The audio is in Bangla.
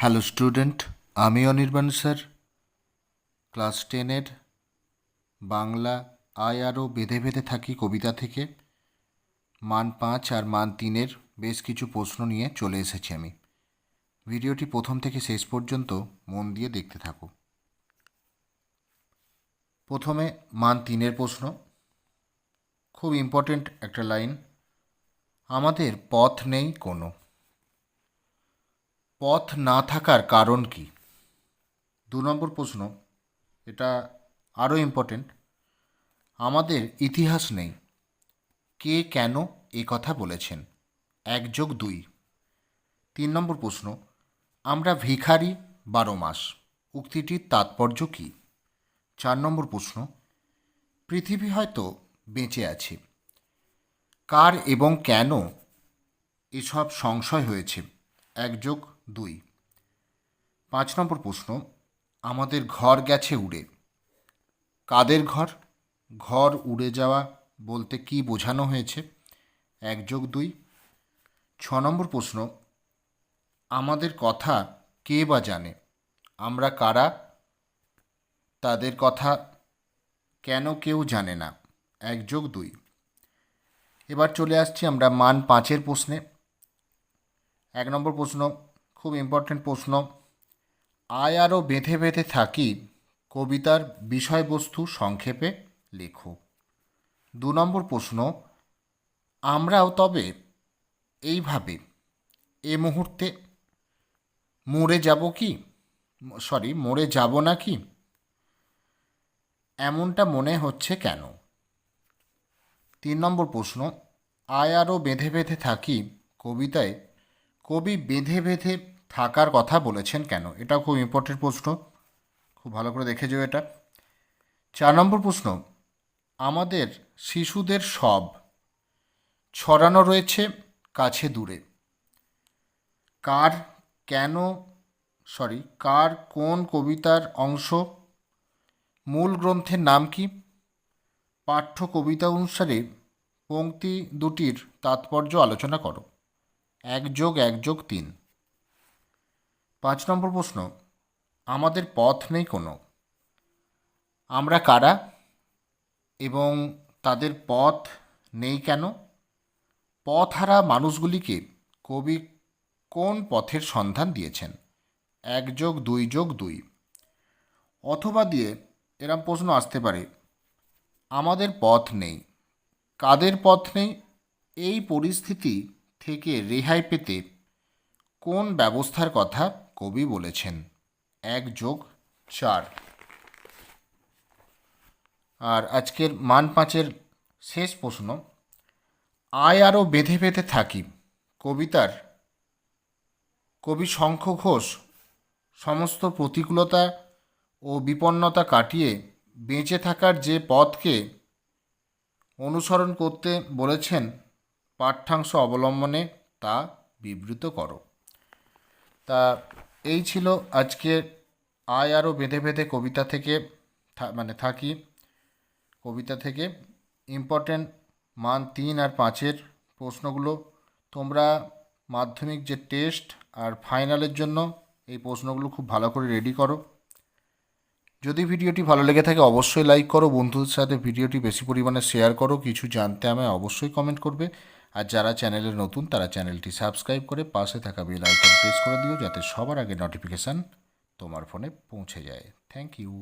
হ্যালো স্টুডেন্ট আমি অনির্বাণ, স্যার। ক্লাস টেনের বাংলা, আয় আরও বেঁধে বেঁধে থাকি কবিতা থেকে। মান পাঁচ আর মান তিনের বেশ কিছু প্রশ্ন নিয়ে চলে এসেছি আমি। ভিডিওটি প্রথম থেকে শেষ পর্যন্ত মন দিয়ে দেখতে থাকো। প্রথমে মান তিনের প্রশ্ন। খুব ইম্পর্টেন্ট একটা লাইন আমাদের পথ নেই কোনো। পথ না থাকার কারণ কি? দু নম্বর প্রশ্ন, এটা আরও ইম্পর্টেন্ট আমাদের ইতিহাস নেই। কে কেন এ কথা বলেছেন? এক যোগ দুই। তিন নম্বর প্রশ্ন, আমরা ভিখারি বারো মাস, উক্তিটির তাৎপর্য কী? চার নম্বর প্রশ্ন, পৃথিবী হয়তো বেঁচে আছে। কার এবং কেন এসব সংশয় হয়েছে? এক যোগ দুই। পাঁচ নম্বর প্রশ্ন, আমাদের ঘর গেছে উড়ে। কাদের ঘর? ঘর উড়ে যাওয়া বলতে কি বোঝানো হয়েছে? এক যোগ দুই। ছ নম্বর প্রশ্ন, আমাদের কথা কে বা জানে? আমরা কারা? তাদের কথা কেন কেউ জানে না। এক যোগ দুই। এবার চলে আসছি আমরা মান পাঁচের প্রশ্নে। এক নম্বর প্রশ্ন খুব ইম্পর্ট্যান্ট প্রশ্ন। আয় আরও বেঁধে বেঁধে থাকি, কবিতার বিষয়বস্তু সংক্ষেপে লেখো। দু নম্বর প্রশ্ন, আমরাও তবে এইভাবে, এ মুহূর্তে মরে যাব কি? সরি, মরে যাব না কি? এমনটা মনে হচ্ছে কেন? তিন নম্বর প্রশ্ন, আয় আরও বেঁধে বেঁধে থাকি কবিতায়, কবি বেঁধে বেঁধে থাকার কথা বলেছেন কেন? এটাও খুব ইম্পর্টেন্ট প্রশ্ন। খুব ভালো করে দেখে যাও এটা। চার নম্বর প্রশ্ন, আমাদের শিশুদের সব ছড়ানো রয়েছে কাছে দূরে। কার কেন সরি কার কোন কবিতার অংশ, মূল গ্রন্থের নাম কি? পাঠ্য কবিতা অনুসারে পংক্তি দুটির তাৎপর্য আলোচনা করো। এক যোগ এক যোগ তিন। পাঁচ নম্বর প্রশ্ন, আমাদের পথ নেই কোনো। আমরা কারা এবং তাদের পথ নেই কেন? পথ হারা মানুষগুলিকে কবি কোন পথের সন্ধান দিয়েছেন? এক যোগ দুই যোগ দুই। অথবা দিয়ে এরম প্রশ্ন আসতে পারে, আমাদের পথ নেই। কাদের পথ নেই? এই পরিস্থিতি থেকে রেহাই পেতে কোন ব্যবস্থার কথা কবি বলেছেন, এক যোগ চার। আর আজকের মান পাঁচের শেষ প্রশ্ন, আয় আরও বেঁধে বেঁধে থাকি, কবিতার, কবি শঙ্খ ঘোষ সমস্ত প্রতিকূলতা ও বিপন্নতা কাটিয়ে বেঁচে থাকার যে পথকে অনুসরণ করতে বলেছেন, পাঠ্যাংশ অবলম্বনে তা বিবৃত করো। তা এই ছিল আজকে আয় আরও বেঁধে বেঁধে কবিতা থেকে মানে থাকি। কবিতা থেকে ইম্পর্টেন্ট মান তিন আর পাঁচের প্রশ্নগুলো। তোমরা মাধ্যমিক যে টেস্ট আর ফাইনালের জন্য এই প্রশ্নগুলো খুব ভালো করে রেডি করো। যদি ভিডিওটি ভালো লেগে থাকে অবশ্যই লাইক করো। বন্ধুদের সাথে ভিডিওটি বেশি পরিমাণে শেয়ার করো। কিছু জানতে আমায় অবশ্যই কমেন্ট করবে। আর যারা চ্যানেলে নতুন, তারা চ্যানেলটি সাবস্ক্রাইব করে পাশে থাকা বেল আইকন প্রেস করে দিও যাতে সবার আগে নোটিফিকেশান তোমার ফোনে পৌঁছে যায়। Thank you